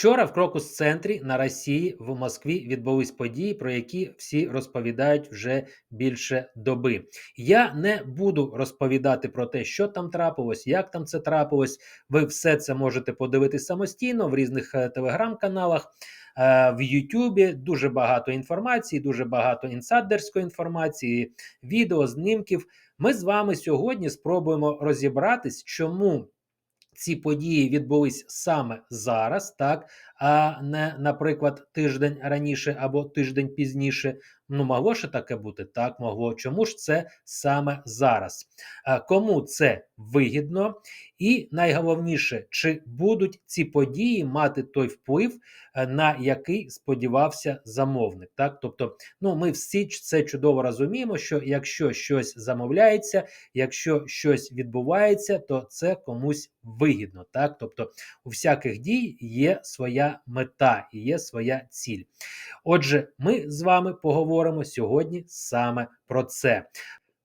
Вчора в Крокус центрі на Росії в Москві відбулись події, про які всі розповідають вже більше доби. Я не буду розповідати про те, що там трапилось, як там це трапилось. Ви все це можете подивитися самостійно в різних е, телеграм-каналах. е, В Ютубі дуже багато інформації, дуже багато інсайдерської інформації, відео, знімків. Ми з вами сьогодні спробуємо розібратись, чому ці події відбулись саме зараз, так а не, наприклад, тиждень раніше або тиждень пізніше. Ну, могло ще таке бути? Так, могло. Чому ж це саме зараз? Кому це вигідно? І найголовніше, чи будуть ці події мати той вплив, е, на який сподівався замовник? Так, тобто, ну ми всі це чудово розуміємо, що якщо щось замовляється, якщо щось відбувається, то це комусь вигідно. Так, тобто, у всяких дій є своя мета і є своя ціль. Отже, ми з вами поговоримо сьогодні саме про це.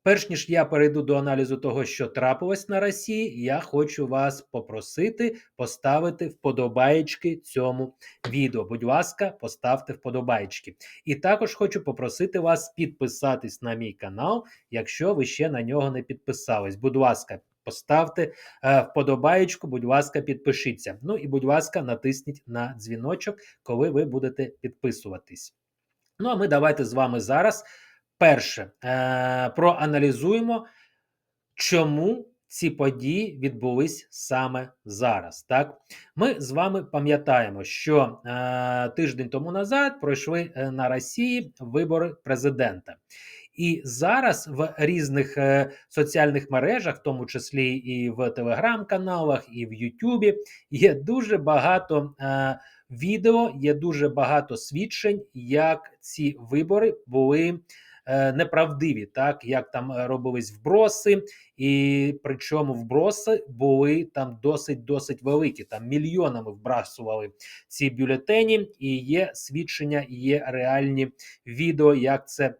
Перш ніж я перейду до аналізу того, що трапилось на Росії, я хочу вас попросити поставити вподобаєчки цьому відео. Будь ласка, поставте вподобаєчки. І також хочу попросити вас підписатись на мій канал, якщо ви ще на нього не підписались. Будь ласка, поставте е, вподобаєчку, будь ласка, підпишіться. Ну і будь ласка, натисніть на дзвіночок, коли ви будете підписуватись. Ну а ми давайте з вами зараз. Перше, е, проаналізуємо, чому ці події відбулись саме зараз. Так, ми з вами пам'ятаємо, що е, тиждень тому назад пройшли е, на Росії вибори президента. І зараз в різних соціальних мережах, в тому числі і в телеграм-каналах, і в Ютубі, є дуже багато відео, є дуже багато свідчень, як ці вибори були е, неправдиві, так як там е, робились вброси, і причому вброси були там досить досить великі. Там мільйонами вбрасували ці бюлетені, і є свідчення, є реальні відео, як це.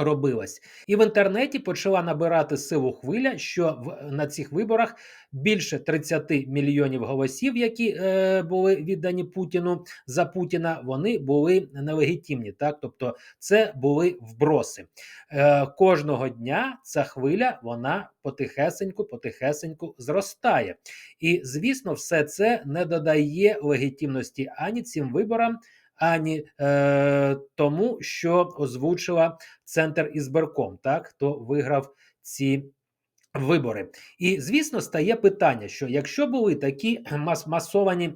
Робилась і в інтернеті почала набирати силу хвиля, що в на цих виборах більше 30 мільйонів голосів, які е, були віддані Путіну за Путіна, вони були нелегітимні. Так, тобто, це були вброси Е, кожного дня. Ця хвиля вона потихесеньку, потихесеньку зростає, і звісно, все це не додає легітимності ані цим виборам ані е, тому, що озвучила центр ізберком, так хто виграв ці. Вибори, і звісно, стає питання: що якщо були такі мас масовані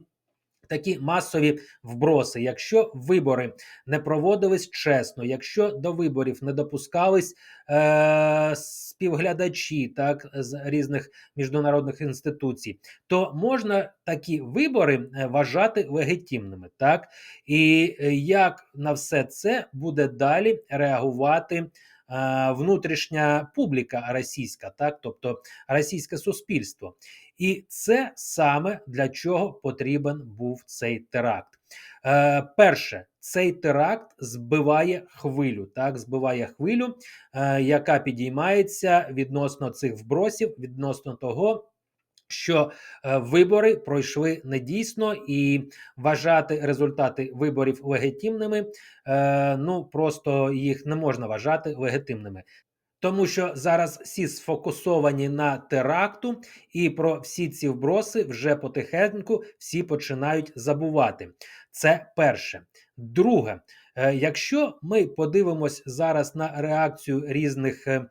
такі масові вброси, якщо вибори не проводились чесно, якщо до виборів не допускались е, співглядачі так з різних міжнародних інституцій, то можна такі вибори е, вважати легітимними, так і е, як на все це буде далі реагувати. Внутрішня публіка російська, так, тобто російське суспільство, і це саме для чого потрібен був цей теракт. Е, Перше, цей теракт збиває хвилю, так збиває хвилю, е, яка підіймається відносно цих вбросів, відносно того. Що е, вибори пройшли недійсно, і вважати результати виборів легітимними, е, ну просто їх не можна вважати легітимними. Тому що зараз всі сфокусовані на теракту, і про всі ці вброси вже потихеньку всі починають забувати. Це перше. Друге, е, якщо ми подивимось зараз на реакцію різних е,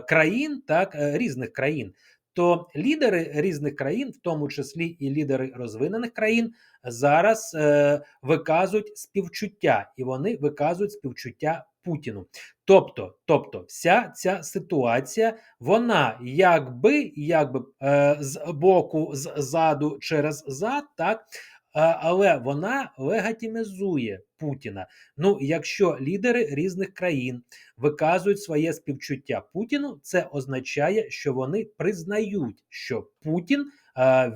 країн, так, різних країн, то лідери різних країн, в тому числі і лідери розвинених країн, зараз е, виказують співчуття, і вони виказують співчуття Путіну. Тобто, тобто, вся ця ситуація, вона якби якби е, з боку ззаду через зад, так. Але вона легатимізує Путіна. Ну, якщо лідери різних країн виказують своє співчуття Путіну, це означає, що вони признають, що Путін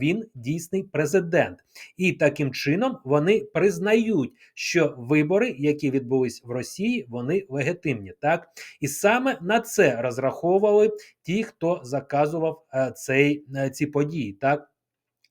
він дійсний президент, і таким чином вони признають, що вибори, які відбулись в Росії, вони легітимні. Так і саме на це розраховували ті, хто заказував цей ці події. Так.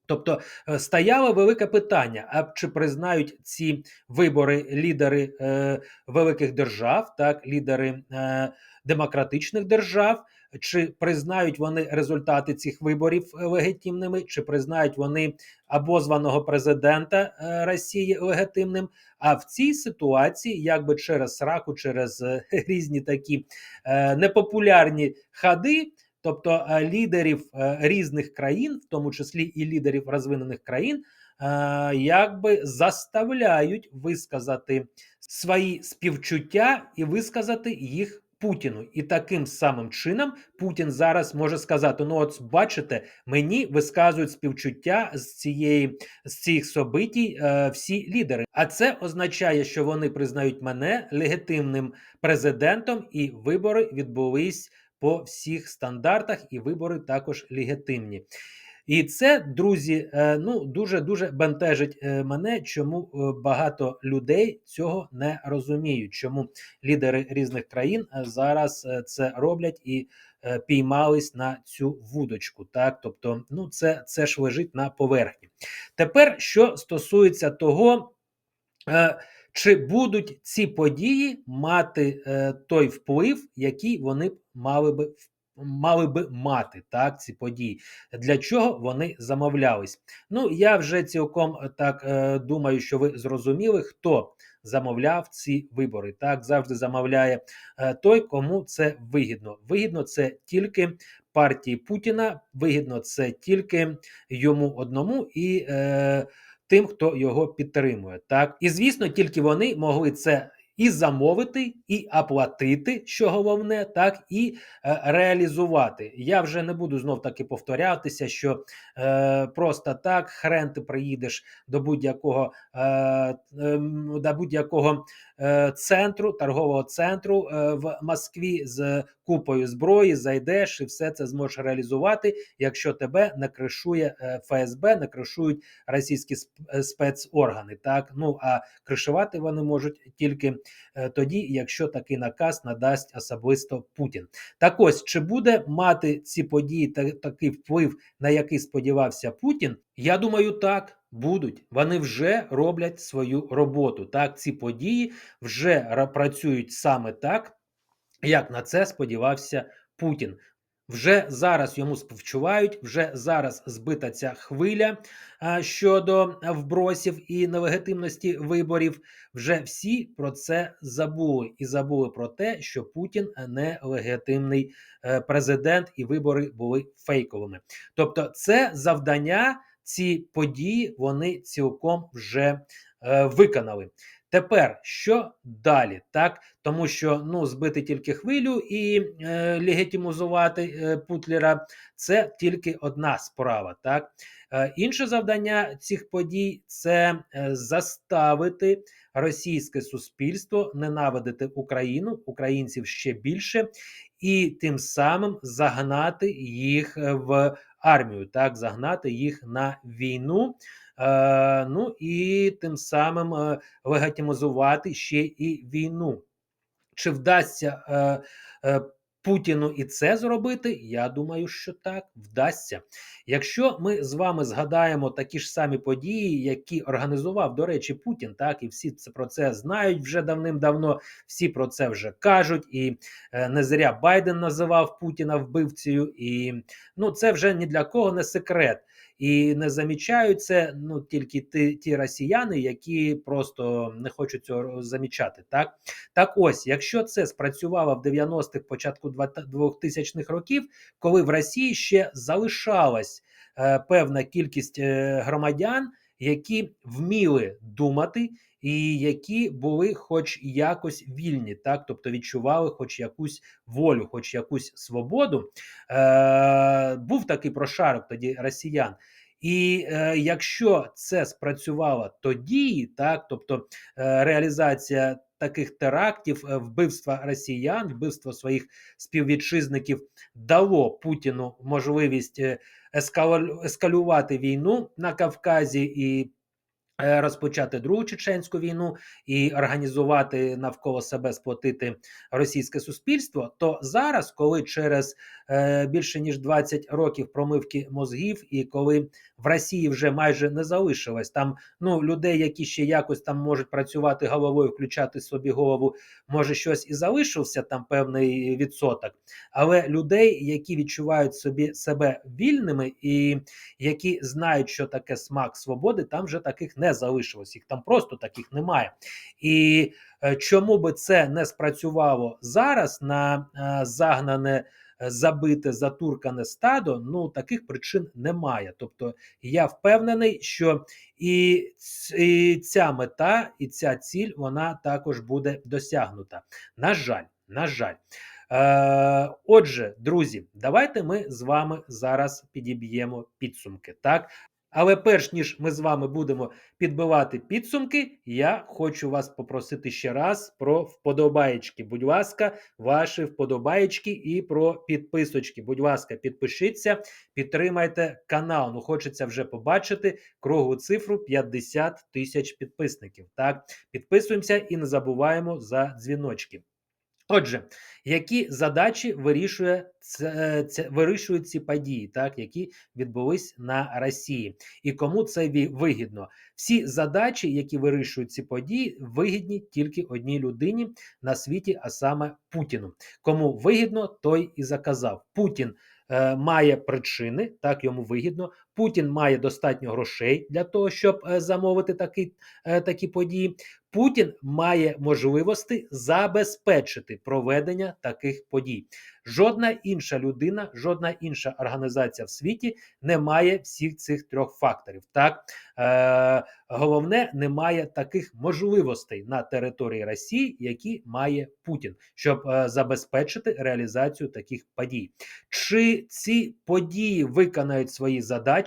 Тобто е, стояло велике питання: а чи признають ці вибори лідери е, великих держав, так, лідери е, демократичних держав, чи признають вони результати цих виборів е, легітимними, чи признають вони обозваного президента е, Росії легітимним? А в цій ситуації, якби через сраку, через е, різні такі е, непопулярні ходи. Тобто е, лідерів е, різних країн, в тому числі і лідерів розвинених країн, е, якби заставляють висказати свої співчуття і висказати їх Путіну. І таким самим чином Путін зараз може сказати: ну, от бачите, мені висказують співчуття з цієї з цих собитій е, всі лідери. А це означає, що вони признають мене легітимним президентом, і вибори відбулись по всіх стандартах, і вибори також легітимні. І це, друзі, е, ну дуже дуже бентежить е, мене, чому е, багато людей цього не розуміють. Чому лідери різних країн зараз це роблять і піймались на цю вудочку. Так, тобто, ну це, це ж лежить на поверхні. Тепер, що стосується того. Чи будуть ці події мати е, той вплив, який вони мали би мали би мати так ці події? Для чого вони замовлялись? Ну я вже цілком е, так е, думаю, що ви зрозуміли, хто замовляв ці вибори. Так завжди замовляє е, той, кому це вигідно. Вигідно це тільки партії Путіна, вигідно це тільки йому одному і. Е, тим, хто його підтримує. Так і звісно, тільки вони могли це і замовити, і оплатити, що головне, так і е, реалізувати. Я вже не буду знов таки повторятися, що е, просто так хрен ти приїдеш до будь-якого е, е, до будь-якого е, центру, торгового центру е, в Москві з купою зброї, зайдеш і все це зможеш реалізувати, якщо тебе не кришує е, ФСБ, не кришують російські е, спецоргани. Так ну а кришувати вони можуть тільки Е, тоді, якщо такий наказ надасть особисто Путін. Так ось чи буде мати ці події та такий вплив, на який сподівався Путін? Я думаю, так. Будуть, вони вже роблять свою роботу. Так, ці події вже працюють саме так, як на це сподівався Путін. Вже зараз йому співчувають, вже зараз збита ця хвиля щодо вбросів і нелегітимності виборів. Вже всі про це забули і забули про те, що Путін не легітимний е, президент, і вибори були фейковими. Тобто, це завдання, ці події вони цілком вже е, виконали. Тепер що далі? Так, тому що ну збити тільки хвилю і е, легітимізувати е, Путлера це тільки одна справа. Так, е, інше завдання цих подій це е, заставити російське суспільство ненавидити Україну, українців ще більше, і тим самим загнати їх е, в армію, так загнати їх на війну. Е, ну і тим самим легатимізувати ще і війну. Чи вдасться е, е, Путіну і це зробити? Я думаю, що так вдасться. Якщо ми з вами згадаємо такі ж самі події, які організував, до речі, Путін, так і всі це про це знають вже давним-давно, всі про це вже кажуть, і е, не зря Байден називав Путіна вбивцею, і ну це вже ні для кого не секрет. І не замічають це ну тільки ті, ті росіяни, які просто не хочуть цього замічати. Так так ось, якщо це спрацювало в 90-х, початку 2000-х років, коли в Росії ще залишалась е, певна кількість е, громадян, які вміли думати. І які були, хоч якось вільні, так тобто відчували, хоч якусь волю, хоч якусь свободу. Е, Був такий прошарок тоді росіян. І е, якщо це спрацювало тоді, так тобто е, реалізація таких терактів, е, вбивства росіян, вбивство своїх співвітчизників дало Путіну можливість е, ескалювати війну на Кавказі і розпочати другу чеченську війну і організувати навколо себе сплотити російське суспільство, то зараз, коли через е, більше ніж 20 років промивки мозгів, і коли в Росії вже майже не залишилось там ну людей, які ще якось там можуть працювати головою, включати собі голову, може щось і залишився там певний відсоток, але людей, які відчувають собі себе вільними і які знають, що таке смак свободи, там вже таких не залишилось. Їх там просто таких немає. І е, чому би це не спрацювало зараз на е, загнане. е, Забите затуркане стадо, ну таких причин немає. Тобто я впевнений, що і, ця мета, і ця ціль вона також буде досягнута. На жаль, на жаль. Отже, друзі, давайте ми з вами зараз підіб'ємо підсумки. Так, але перш ніж ми з вами будемо підбивати підсумки, я хочу вас попросити ще раз про вподобаєчки. Будь ласка, ваші вподобаєчки і про підписочки. Будь ласка, підпишіться, підтримайте канал. Ну, хочеться вже побачити круглу цифру 50 тисяч підписників. Так, підписуємося і не забуваємо за дзвіночки. Отже, які задачі вирішує це, це вирішують ці події, так які відбулись на Росії, і кому це вигідно? Всі задачі, які вирішують ці події, вигідні тільки одній людині на світі, а саме Путіну. Кому вигідно, той і заказав. Путін е, має причини, так йому вигідно. Путін має достатньо грошей для того, щоб е, замовити такі, е, такі події. Путін має можливості забезпечити проведення таких подій. Жодна інша людина, жодна інша організація в світі не має всіх цих трьох факторів. Так е, головне, немає таких можливостей на території Росії, які має Путін, щоб е, забезпечити реалізацію таких подій. Чи ці події виконають свої задачі?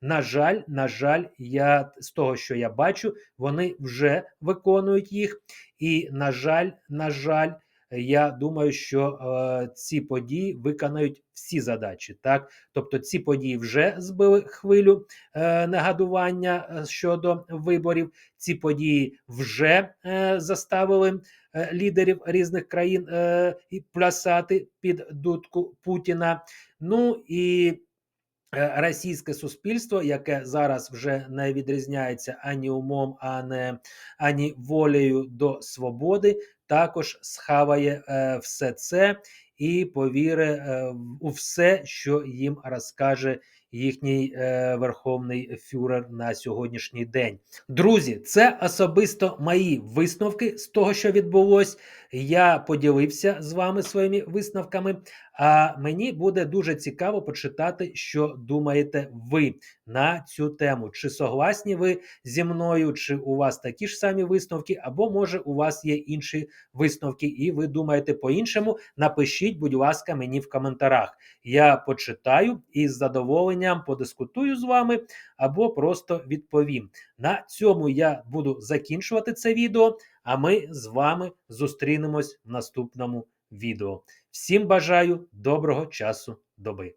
На жаль, на жаль, я з того, що я бачу, вони вже виконують їх. І, на жаль, на жаль, я думаю, що е, ці події виконають всі задачі. Так, тобто ці події вже збили хвилю е, негадування е, щодо виборів. Ці події вже е, заставили е, лідерів різних країн е, плясати під дудку Путіна. Ну і російське суспільство, яке зараз вже не відрізняється ані умом, а не ані волею до свободи, також схаває е, все це і повіри е, у все, що їм розкаже їхній е, верховний фюрер на сьогоднішній день. Друзі, це особисто мої висновки з того, що відбулось. Я поділився з вами своїми висновками. А мені буде дуже цікаво почитати, що думаєте ви на цю тему. Чи согласні ви зі мною, чи у вас такі ж самі висновки, або може у вас є інші висновки, і ви думаєте по-іншому? Напишіть, будь ласка, мені в коментарях. Я почитаю і з задоволенням подискутую з вами, або просто відповім. На цьому я буду закінчувати це відео. А ми з вами зустрінемось в наступному відео. Всім бажаю доброго часу доби.